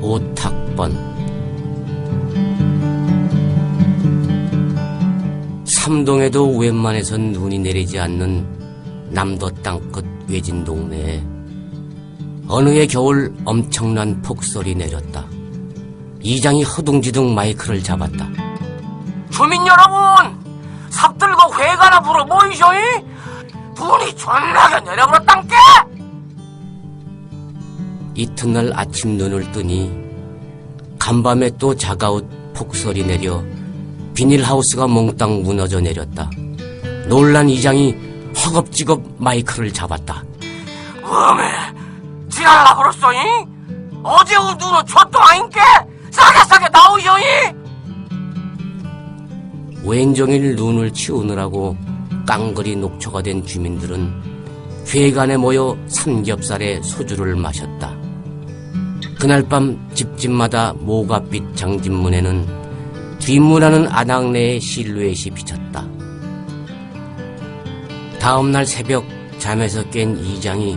오탁번 삼동에도 웬만해선 눈이 내리지 않는 남도 땅끝 외진 동네에 어느 해 겨울 엄청난 폭설이 내렸다. 이장이 허둥지둥 마이크를 잡았다. 주민 여러분! 삽들고 회가나 불어 모이쇼이! 눈이 존나게 내려버렸단께! 이튿날 아침 눈을 뜨니 간밤에 또 자가웃 폭설이 내려 비닐하우스가 몽땅 무너져 내렸다. 놀란 이장이 허겁지겁 마이크를 잡았다. 어메, 지랄라 버렸어이? 어제 온 눈은 저도 아닌게 싸게 싸게 나오셔이? 왼종일 눈을 치우느라고 깡그리 녹초가 된 주민들은 회관에 모여 삼겹살에 소주를 마셨다. 그날 밤 집집마다 모가빛 장진문에는 뒷문하는 아낙네의 실루엣이 비쳤다. 다음날 새벽 잠에서 깬 이장이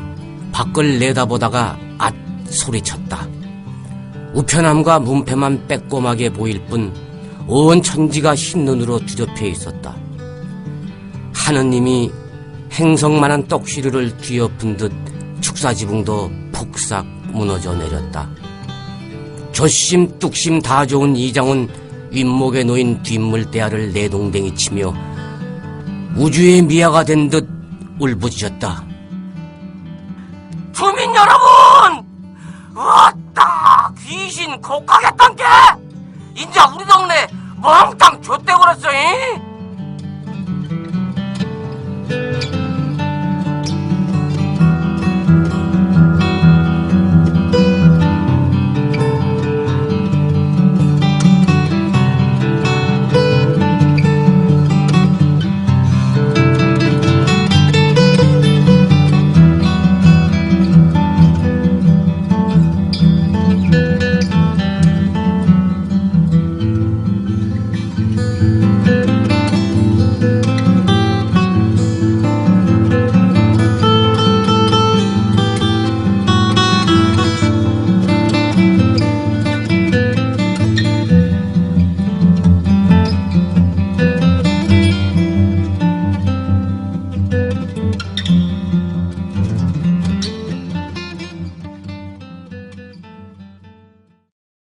밖을 내다보다가 앗 소리쳤다. 우편함과 문패만 빼꼼하게 보일 뿐 온 천지가 흰 눈으로 뒤덮여 있었다. 하느님이 행성만한 떡시루를 뒤엎은 듯 축사지붕도 폭삭 무너져 내렸다. 조심 뚝심 다 좋은 이장은 윗목에 놓인 뒷물대야를 내동댕이 치며 우주의 미아가 된 듯 울부짖었다. 주민 여러분! 왔다! 귀신 곡하겠단 게! 인자 우리 동네 멍땅 좆대버렸어 잉!